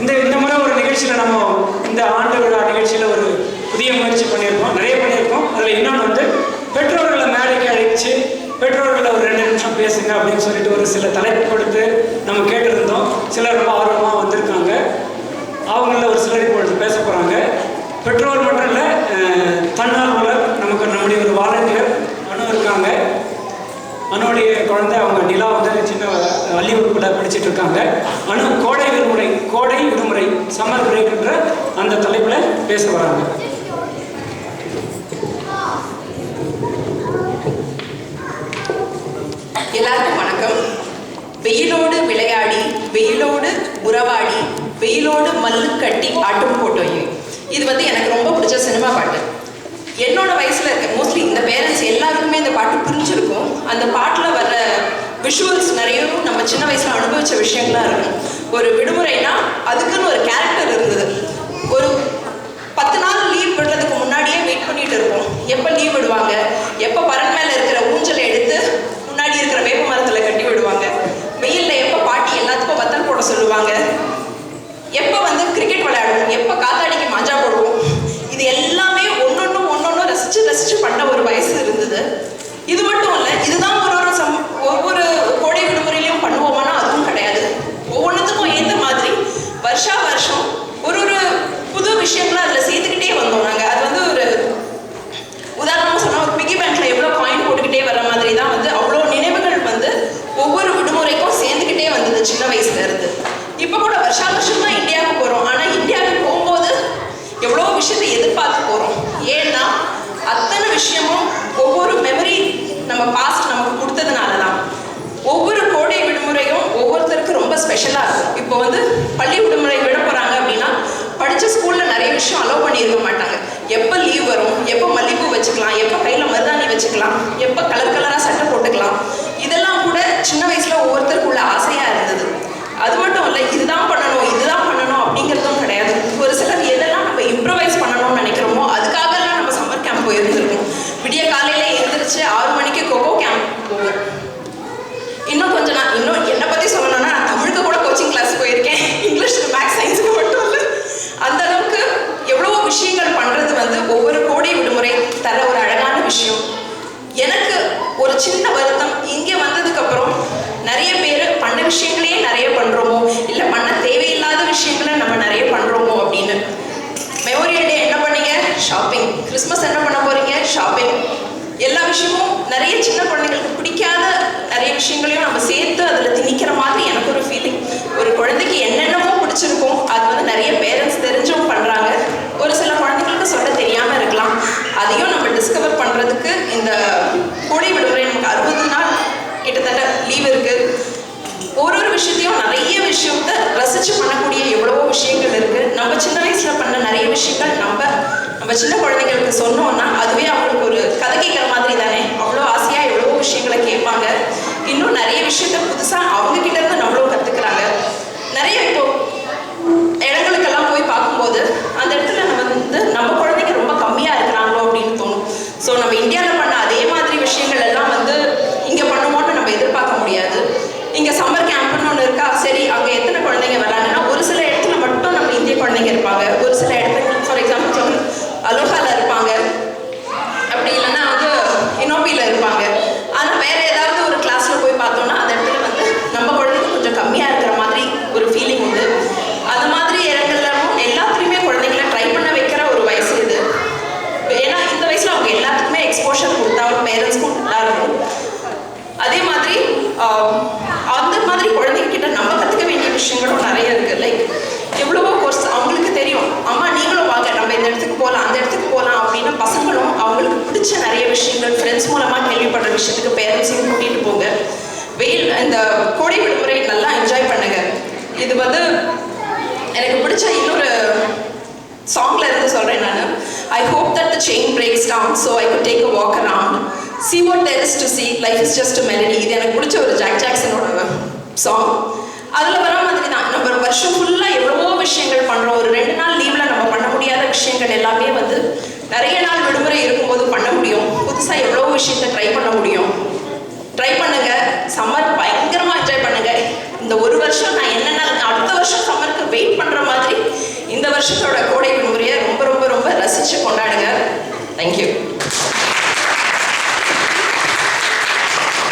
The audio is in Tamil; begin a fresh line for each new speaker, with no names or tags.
இந்த இந்த முறை ஒரு நிகழ்ச்சியில் நம்ம இந்த ஆண்டு விழா நிகழ்ச்சியில் ஒரு புதிய முயற்சி பண்ணியிருக்கோம். நிறைய பண்ணியிருக்கோம். அதில் இன்னொன்று வந்து பெற்றோர்களை மேடைக்கு அழைச்சி பெற்றோர்களை ஒரு ரெண்டு நிமிஷம் பேசுங்க அப்படின்னு சொல்லிட்டு ஒரு சில தலைப்பு கொடுத்து நம்ம கேட்டிருந்தோம். சிலர் ரொம்ப படிச்சுட்டு இருக்காங்க ஆனால் கோடை விடுமுறை கோடை விடுமுறை சம்மர் பிரேக்ன்ற அந்த தலைப்பில் பேச வராங்க.
எல்லாருக்கும் வணக்கம். வெயிலோடு விளையாடி வெயிலோடு உறவாடி வெயிலோடு மல்லு கட்டி ஆட்டம் போட்டோயும் இது வந்து எனக்கு ரொம்ப பிடிச்ச சினிமா பாட்டு. என்னோட வயசுல இருக்க மோஸ்ட்லி இந்த பேரண்ட்ஸ் எல்லாருக்குமே இந்த பாட்டு புரிஞ்சிருக்கும். அந்த பாட்டுல வர்ற விஷுவல்ஸ் நிறையவும் நம்ம சின்ன வயசு அனுபவிச்ச விஷயங்களா இருக்கும் ஒரு விடுமுறைனா அதுக்குன்னு ஒரு கேரக்டர் இருந்தது. ஒரு பத்து நாள் லீவ் விடுறதுக்கு முன்னாடியே வெயிட் பண்ணிட்டு இருப்போம். எப்போ லீவ் விடுவாங்க? விஷயங்களையும் நம்ம சேர்த்து அதில் திணிக்கிற மாதிரி எனக்கு ஒரு ஃபீலிங் ஒரு குழந்தைக்கு என்னென்னமோ பிடிச்சிருக்கும். அது வந்து நிறைய பேரண்ட்ஸ் தெரிஞ்சவங்க பண்ணுறாங்க ஒரு சில குழந்தைங்களுக்கு சொல்ல தெரியாமல் இருக்கலாம். அதையும் நம்ம டிஸ்கவர் பண்ணுறதுக்கு இந்த கோடை விடுமுறை நமக்கு அறுபது நாள் கிட்டத்தட்ட லீவ் இருக்குது ஒரு ஒரு விஷயத்தையும் நிறைய விஷயத்த ரசிச்சு பண்ணக்கூடிய எவ்வளவோ விஷயங்கள் இருக்கு. நம்ம சின்ன வயசுல பண்ண நிறைய விஷயங்கள் நம்ம நம்ம சின்ன குழந்தைங்களுக்கு சொன்னோம்னா அதுவே அவங்களுக்கு ஒரு கதை கேட்குற மாதிரி தானே அவ்வளோ ஆசையா எவ்வளவோ விஷயங்களை கேட்பாங்க இன்னும் நிறைய விஷயத்த புதுசா அவங்க கிட்ட இருந்து நம்மளும் கத்துக்கிறாங்க நிறைய இப்போ இடங்களுக்கெல்லாம் போய் பார்க்கும்போது அந்த இடத்துல நம்ம வந்து நம்ம குழந்தைங்க ரொம்ப கம்மியா இருக்கிறாங்களோ அப்படின்னு தோணும் ஸோ நம்ம இந்தியாவில் பண்ண அதே மாதிரி விஷயங்கள் எல்லாம் வந்து இங்கே பண்ணுவோம்னு நம்ம எதிர்பார்க்க முடியாது இங்கே சம்மர் கேம்ப்னு ஒன்று இருக்கா சரி அங்கே எத்தனை குழந்தைங்க வராங்கன்னா ஒரு சில இடத்துல மட்டும் நம்ம இந்திய குழந்தைங்க இருப்பாங்க ஒரு சில இடத்துல ஃபார் எக்ஸாம்பிள் சொல்லு அலோகால இருப்பாங்க அப்படி இல்லைன்னா வந்து இனோபியில் இருப்பாங்க ஆனால் வேற ஏதாவது ஒரு கிளாஸ்ல போய் பார்த்தோம்னா அந்த இடத்துல வந்து நம்ம குழந்தைங்க கொஞ்சம் கம்மியாக இருக்கிற மாதிரி ஒரு ஃபீலிங் உண்டு அந்த மாதிரி இடங்கள்லவும் எல்லாத்துலேயுமே குழந்தைங்கள ட்ரை பண்ண வைக்கிற ஒரு வயசு இது ஏன்னா இந்த வயசுல அவங்க எல்லாத்துக்குமே எக்ஸ்போஷர் கொடுத்தா ஒரு பேரண்ட்ஸ்க்கும் நல்லா இருக்கும் அதே மாதிரி ஆஹ், அந்த மாதிரி குழந்தைங்க கிட்ட நம்ம கற்றுக்க வேண்டிய விஷயங்களும் நிறைய இருக்கு. லைக் எவ்வளவோ கோர்ஸ் அவங்களுக்கு தெரியும். அம்மா நீங்களும் வாங்க. நம்ம இந்த இடத்துக்கு போகலாம் அந்த இடத்துக்கு போகலாம் அப்படின்னு பசங்களும் அவங்களுக்கு பிடிச்ச நிறைய விஷயங்கள் ஃப்ரெண்ட்ஸ் மூலமாக கேள்விப்படுற விஷயத்துக்கு பேரண்ட்ஸையும் கூட்டிகிட்டு போங்க. வெயில் இந்த கோடை விடுமுறை நல்லா என்ஜாய் பண்ணுங்க. இது வந்து எனக்கு பிடிச்ச இன்னொரு சாங்ல இருந்து சொல்றேன் நான். I hope that the chain breaks down so I could take a walk around see what there's to see life is just melody இது எனக்கு பிடிச்ச ஒரு ஜாக் ஜாக்சனோட சாங் அதில் வர மாதிரி தான் நம்ம வருஷம் ஃபுல்லாக எவ்வளவோ விஷயங்கள் பண்ணுறோம் ஒரு ரெண்டு நாள் லீவில் நம்ம பண்ண முடியாத விஷயங்கள் எல்லாமே வந்து நிறைய நாள் விடுமுறை இருக்கும்போது பண்ண முடியும். புதுசாக எவ்வளோ விஷயத்த ட்ரை பண்ண முடியும். ட்ரை பண்ணுங்க. சம்மர் பயங்கரமாக என்ஜாய் பண்ணுங்க. இந்த ஒரு வருஷம் நான் என்னென்ன அடுத்த வருஷம் சம்மருக்கு வெயிட் பண்ணுற மாதிரி இந்த வருஷத்தோட கோடை விடுமுறையை ரொம்ப ரொம்ப ரொம்ப ரசித்து கொண்டாடுங்க. தேங்க்யூ